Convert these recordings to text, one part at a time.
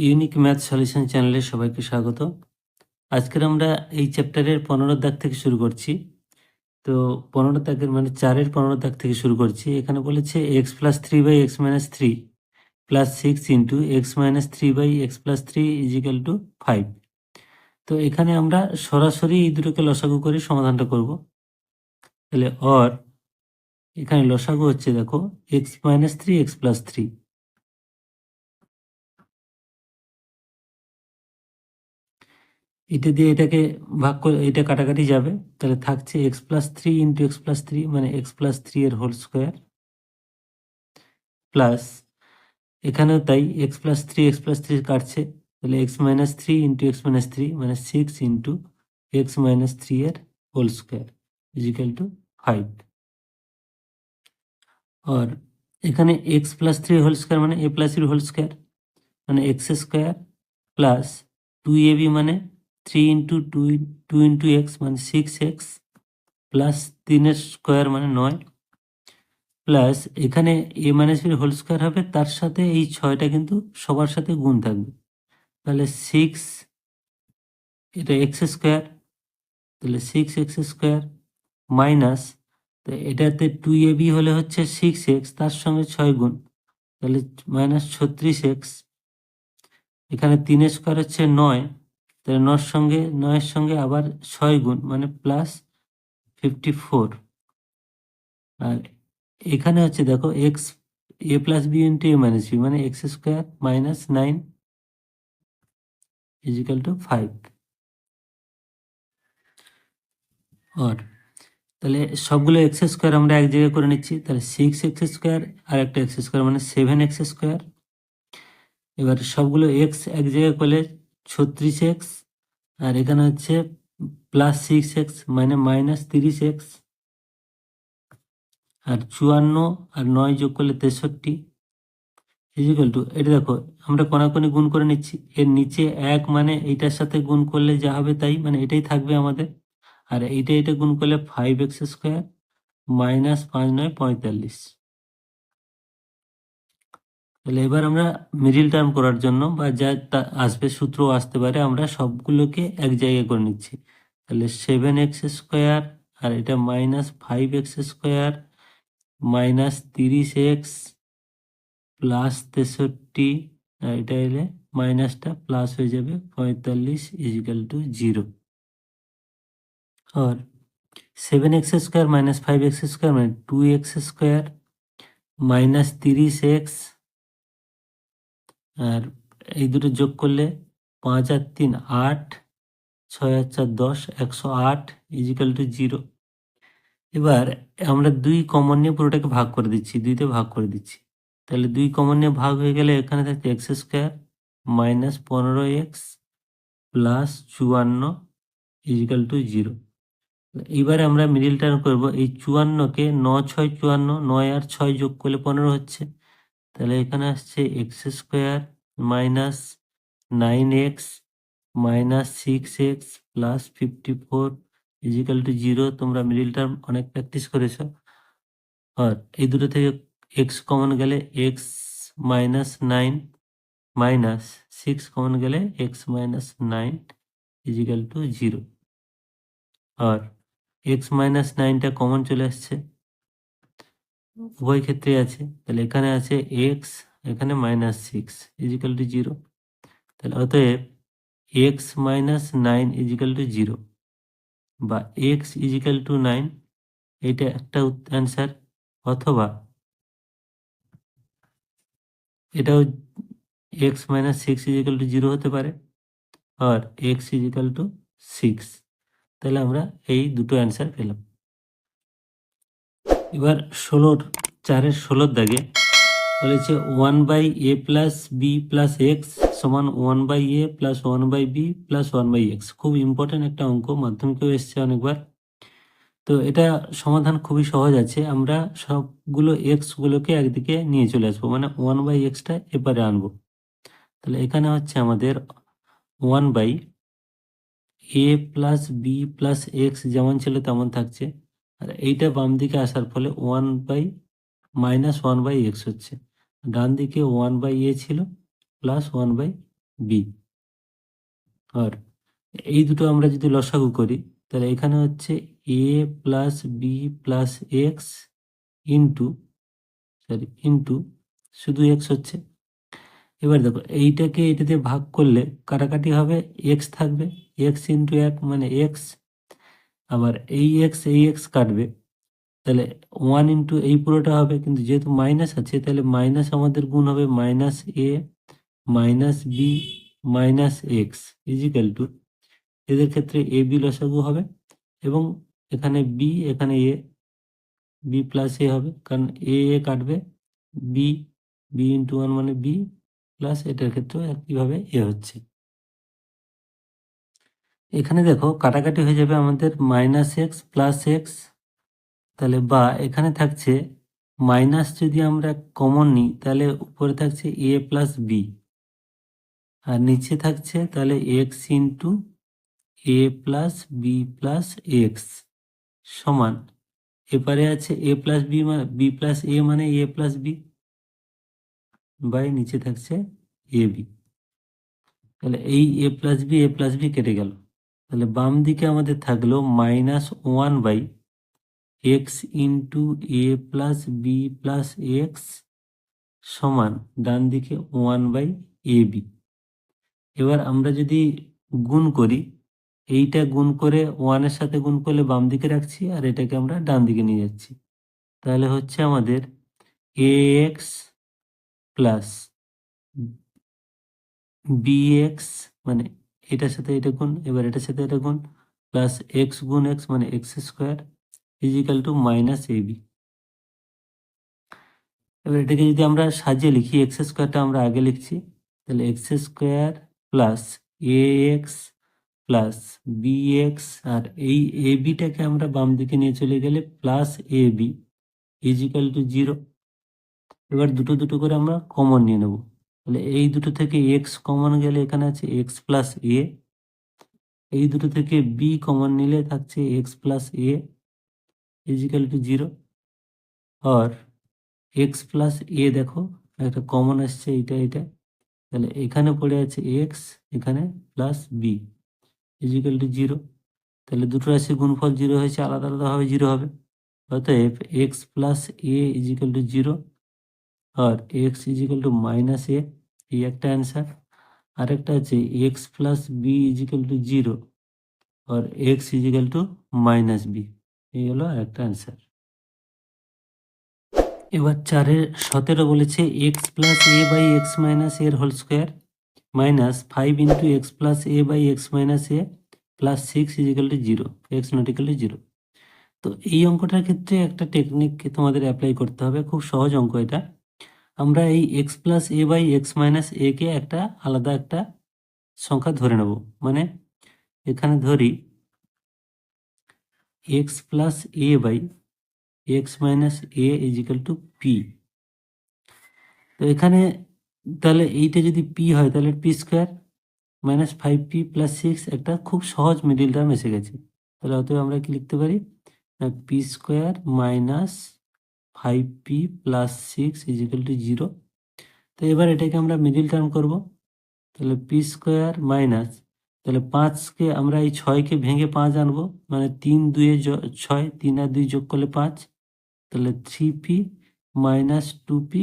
Unique math solution চ্যানেলে সবাইকে স্বাগত। আজকের আমরা এই চ্যাপ্টারের পনেরো দাগ থেকে শুরু করছি। তো পনেরো দাগের মানে চারের পনেরো দাগ থেকে শুরু করছি। এখানে বলেছে x plus three by x minus three plus six into x minus three by x plus three equal to five তো এখানে আমরা সরাসরি এই দুটোকে লসাগু করে সমাধানটা করব। তাহলে অর এখানে লসাগু হচ্ছে দেখো x minus three x plus three এটা দিয়ে এটাকে ভাগ করে, এটা কাটাকাটি যাবে। তাহলে থাকছে x plus three into x plus three মানে এক্স প্লাস থ্রি এর হোল স্কোয়ার প্লাস এখানেও তাই x plus three x plus three কাটছে। তাহলে x minus three into x minus three মানে six into x minus three এর whole square equal to five আর এখানে x plus three whole square মানে a plus whole square মানে x square plus two a b মানে three into two two into x মানে six x plus তিনের square মানে নয় plus এখানে a minus বির হোল স্কোয়ার হবে, তার সাথে এই ছয়টা কিন্তু সবার সাথে গুণ থাকবে। তাহলে সিক্স এটা এক্স স্কোয়ার তাহলে সিক্স এক্স স্কোয়ার মাইনাস তো এটাতে টু এ বি হলে হচ্ছে সিক্স এক্স তার সঙ্গে ছয় গুণ, তাহলে মাইনাস ছত্রিশ এক্স এখানে তিনের স্কোয়ার হচ্ছে নয় তাহলে নর সঙ্গে, নয়ের সঙ্গে আবার ছয় গুণ মানে প্লাস ফিফটি ফোর আর এখানে হচ্ছে দেখো x a plus b into a minus b মানে x square minus nine equal to five আর তাহলে সবগুলো এক্স স্কোয়ার আমরা এক জায়গায় করে নিচ্ছি, তাহলে সিক্স এক্স স্কোয়ার আর একটা এক্স স্কোয়ার মানে সেভেন এক্স স্কোয়ার এবার সবগুলো এক্স এক জায়গায় করলে ছত্রিশ এক্স আর এখানে হচ্ছে প্লাস সিক্স এক্স মানে মাইনাস তিরিশ এক্স। আর চুয়ান্ন আর নয় যোগ করলে তেষট্টি। ইজিক্যাল টু এটা দেখো, আমরা কোনাকুনি গুণ করে নিচ্ছি। এর নিচে এক মানে এইটার সাথে গুণ করলে যা হবে তাই মানে এটাই থাকবে আমাদের। আর এইটা এটা গুণ করলে ফাইভ এক্স স্কোয়ার মাইনাস পাঁচ নয় পঁয়তাল্লিশ। তাহলে এবার আমরা মিডিল টার্ম করার জন্য বা যা আসবে, সূত্র আসতে পারে, আমরা সবগুলোকে এক জায়গায় করে নিচ্ছি। তাহলে সেভেন এক্স স্কোয়ার আর এটা minus five x square minus তিরিশ এক্স প্লাস তেষট্টি, আর এটা এলে মাইনাসটা প্লাস হয়ে যাবে পঁয়তাল্লিশ is equal to zero R seven x square minus five x square মানে টু এক্স স্কোয়ার মাইনাস তিরিশ এক্স আর এই দুটো যোগ করলে পাঁচ আর তিন আট, ছয় আর চার দশ, একশো আট ইজিক্যাল টু জিরো এবার আমরা দুই কমন নিয়ে পুরোটাকে ভাগ করে দিচ্ছি, দুইতে ভাগ করে দিচ্ছি। তাহলে দুই কমন নিয়ে ভাগ হয়ে গেলে এখানে থাকছে এক্স স্কোয়ার মাইনাস পনেরো এক্স প্লাস চুয়ান্ন ইজিক্যাল টু জিরো এইবারে আমরা মিডিল টার্ম করব, এই চুয়ান্নকে ন ছয় চুয়ান্ন, নয় আর ছয় যোগ করলে পনেরো হচ্ছে। তাহলে এখানে আসছে x square minus nine x minus six x plus fifty four equal to zero তোমরা মিডিল টার্ম অনেক প্র্যাকটিস করেছ। আর এই দুটো থেকে এক্স কমন গেলে x minus nine minus six common গেলে x minus nine equal to zero R x minus নাইনটা কমন চলে আসছে। উভয় ক্ষেত্রে আছে। তাহলে এখানে আছে এক্স এখানে minus six equal to zero তাহলে অতএব x minus nine equal to zero বা এক্স ইজিক্যাল টু নাইন এইটা একটা অ্যান্সার অথবা এটাও x minus six equal to zero হতে পারে আর এক্স ইজিক্যাল টু সিক্স তাহলে আমরা এই দুটো অ্যান্সার পেলাম। এবার ষোলোর, চারের ষোলোর দাগে বলেছে one by a plus b plus x সমান one by a plus one by b plus one by x খুব ইম্পর্টেন্ট একটা অঙ্ক, মাধ্যমিকেও এসছে অনেকবার। তো এটা সমাধান খুবই সহজ আছে। আমরা সবগুলো এক্সগুলোকে একদিকে নিয়ে চলে আসব মানে ওয়ান বাই এক্সটা এবারে আনব। তাহলে এখানে হচ্ছে আমাদের one by a plus b plus x যেমন ছিল তেমন থাকছে। আর এইটা বাম দিকে আসার ফলে one by minus one by x হচ্ছে। ডান দিকে ওয়ান বাই এ ছিল প্লাস ওয়ান বাই বি আর এই দুটো আমরা যদি লসাগু করি, তাহলে এখানে হচ্ছে a plus b plus x into sorry into শুধু এক্স হচ্ছে। এবার দেখো, এইটাকে এটা দিয়ে ভাগ করলে কাটাকাটি হবে এক্স থাকবে এক্স ইন্টু এক মানে এক্স আবার এই এক্স এই এক্স কাটবে, তাহলে ওয়ান ইন্টু এই পুরোটা হবে, কিন্তু যেহেতু মাইনাস আছে, তাহলে মাইনাস আমাদের গুণ হবে minus a minus b minus x equal to এদের ক্ষেত্রে এ বি লসাগু হবে, এবং এখানে বি এখানে এ বি প্লাস এ হবে, কারণ এ এ কাটবে বি বি ইন্টু ওয়ান মানে বি প্লাস এটার ক্ষেত্রেও একইভাবে এ হচ্ছে। এখানে দেখো কাটাকাটি হয়ে যাবে আমাদের মাইনাস এক্স প্লাস এক্স তাহলে বা এখানে থাকছে মাইনাস যদি আমরা কমন নিই, তাহলে উপরে থাকছে এ প্লাস বি আর নিচে থাকছে তাহলে x into a plus b plus x সমান, এপারে আছে a plus b b plus a মানে এ প্লাস বি বাই নিচে থাকছে এ বি তাহলে এই a plus b a plus b কেটে গেল। তাহলে বাম দিকে আমাদের থাকল minus one by x into a plus b plus x সমান ডান দিকে ওয়ান বাই এ বি এবার আমরা যদি গুণ করি, এইটা গুণ করে ওয়ানের সাথে গুণ করলে বাম দিকে রাখছি আর এটাকে আমরা ডান দিকে নিয়ে যাচ্ছি। তাহলে হচ্ছে আমাদের a x plus b x মানে এটার সাথে এটা গুণ, এবার এটার সাথে এটা গুণ প্লাস এক্স গুণ এক্স মানে x square equal to minus a b এবার এটাকে যদি আমরা সাজিয়ে লিখি এক্স স্কোয়ারটা আমরা আগে লিখছি, তাহলে x square plus a x plus b x আর এই এ বিটাকে আমরা বাম দিকে নিয়ে চলে গেলে plus a b equal to zero এবার দুটো দুটো করে আমরা কমন নিয়ে নেব। তাহলে এই দুটো থেকে এক্স কমন গেলে এখানে আছে এক্স প্লাস এ এই দুটো থেকে বি কমন নিলে থাকছে x plus a equal to zero R x plus a দেখো, একটা কমন আসছে এইটা এটা তাহলে এখানে পড়ে আছে এক্স এখানে plus b equal to zero তাহলে দুটো রাশির গুণফল জিরো হয়েছে, আলাদা আলাদাভাবে জিরো হবে। অতএব x plus a equal to zero R x equal to minus a এই একটা অ্যান্সার আরেকটা আছে x plus b equal to zero R x equal to minus b এই হলো আরেকটা অ্যান্সার এবার চারের সতেরো বলেছে x plus a by x minus এর whole square minus five into x plus a by x minus a plus six equal to zero x not equal to zero তো এই অঙ্কটার ক্ষেত্রে একটা টেকনিক তোমাদের অ্যাপ্লাই করতে হবে, খুব সহজ অঙ্ক এটা। আমরা এই x plus a by x minus a কে একটা আলাদা একটা সংখ্যা ধরে নেব। মানে এখানে ধরি x plus a by x minus a equal to p তো এখানে তাহলে এইটা যদি পি হয়, তাহলে p square minus five p plus six একটা খুব সহজ মিডিল টার্ম এসে গেছে। তাহলে অতএব আমরা কি লিখতে পারি? P square minus five p plus six equal to zero তো এবার এটাকে আমরা মিডিল টার্ম করব তাহলে পি স্কোয়ার মাইনাস তাহলে পাঁচকে আমরা এই ছয়কে ভেঙে পাঁচ আনব মানে তিন দুয়ে জ- ছয় তিন আর দুই যোগ করলে পাঁচ তাহলে three p minus two p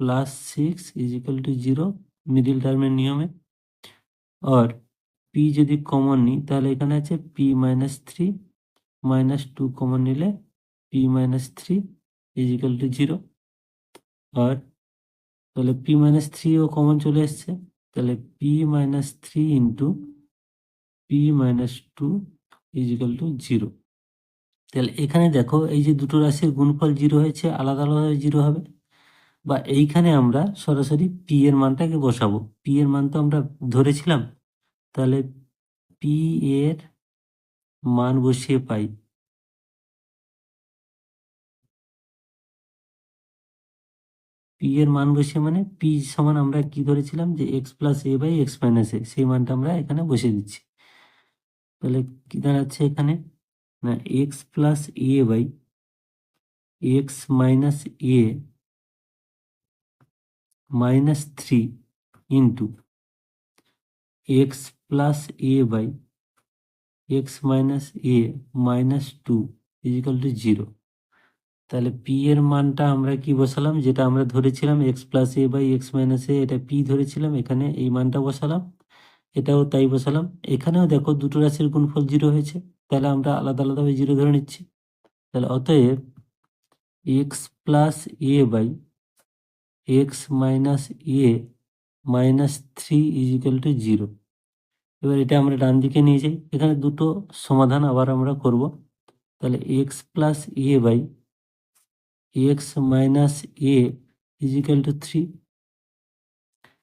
plus six equal to zero middle টার্মের নিয়মে আর পি যদি কমন নিই তাহলে এখানে আছে p minus three minus two common নিলে p minus three equal to zero আর তাহলে পি মাইনাস থ্রিও কমন চলে এসছে। তাহলে p minus three into p minus two equal to zero তাহলে এখানে দেখো, এই যে দুটো রাশির গুণফল জিরো হয়েছে, আলাদা আলাদা জিরো হবে। বা এইখানে আমরা সরাসরি পি এর মানটাকে বসাবো। পি এর মান তো আমরা ধরেছিলাম। তাহলে পি এর মান বসিয়ে পাই। পি এর মান বসিয়ে মানে পি সমান আমরা কি ধরেছিলাম যে x plus a by x minus a সেই মানটা আমরা এখানে বসিয়ে দিচ্ছি। তাহলে কি দাঁড়াচ্ছে এখানে? না x plus a by x minus a minus three into x plus a by x minus a minus two equal to zero তাহলে পি এর মানটা আমরা কি বসালাম? যেটা আমরা ধরেছিলাম x plus a by x minus a এটা পি ধরেছিলাম, এখানে এই মানটা বসালাম। এটাও তাই বসালাম। এখানেও দেখো দুটো রাশির গুণফল জিরো হয়েছে। তাহলে আমরা আলাদা আলাদাভাবে জিরো ধরে নিচ্ছি। তাহলে অতএব x plus a by x minus a minus three equal to zero এবার এটা আমরা ডান দিকে নিয়ে যাই। এখানে দুটো সমাধান আবার আমরা করব। তাহলে x plus a by x minus a equal to three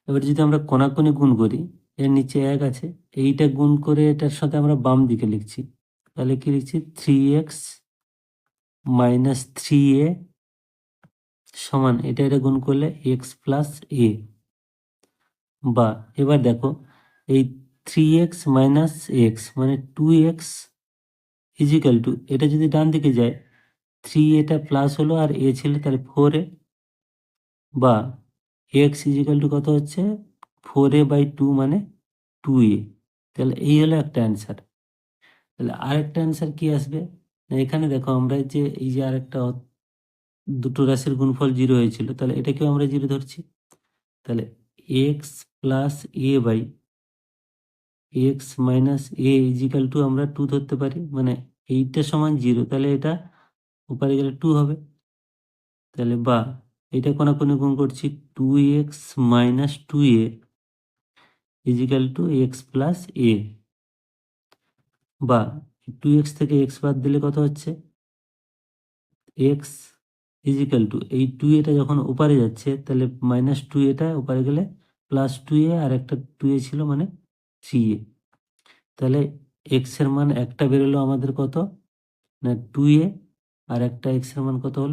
এবার যদি আমরা কোনাকুনি গুণ করি, এর নিচে এক আছে, এইটা গুণ করে এটার সাথে আমরা বাম দিকে লিখছি। তাহলে কি লিখছি? Three x minus three a সমান, এটা এটা গুণ করলে এক্স প্লাস এ বা এবার দেখো, এই থ্রি এক্স মাইনাস এক্স মানে টু এক্স ইজিক্যাল টু এটা যদি ডান দিকে যায় থ্রি এটা প্লাস হলো আর এ ছিল তাহলে ফোর এ বা এক্স ইজিক্যাল টু কত হচ্ছে? ফোর এ বাই টু মানে টু এ তাহলে এই হলো একটা অ্যান্সার তাহলে আরেকটা অ্যান্সার কি আসবে? না, এখানে দেখো আমরা যে এই যে আরেকটা দুটো রাশির গুণফল জিরো হয়েছিল, তাহলে এটাকেও আমরা জিরো ধরছি। তাহলে x plus a by x minus a equal to আমরা টু ধরতে পারি মানে এইটা সমান জিরো তাহলে এটা উপরে গেলে টু হবে। তাহলে বা এটা কোনাকুনি গুণ করছি two x minus two a equal to x plus a বা টু এক্স থেকে এক্স বাদ দিলে কত হচ্ছে? এক্স ইজিক্যাল টু এই টু এটা যখন ওপারে যাচ্ছে, তাহলে মাইনাস টু এটা ওপারে গেলে প্লাস টু এ আর একটা টু এ ছিল মানে থ্রি এ তাহলে এক্সের মান একটা বেরোলো আমাদের কত? না টু এ আর একটা এক্সের মান কত হলো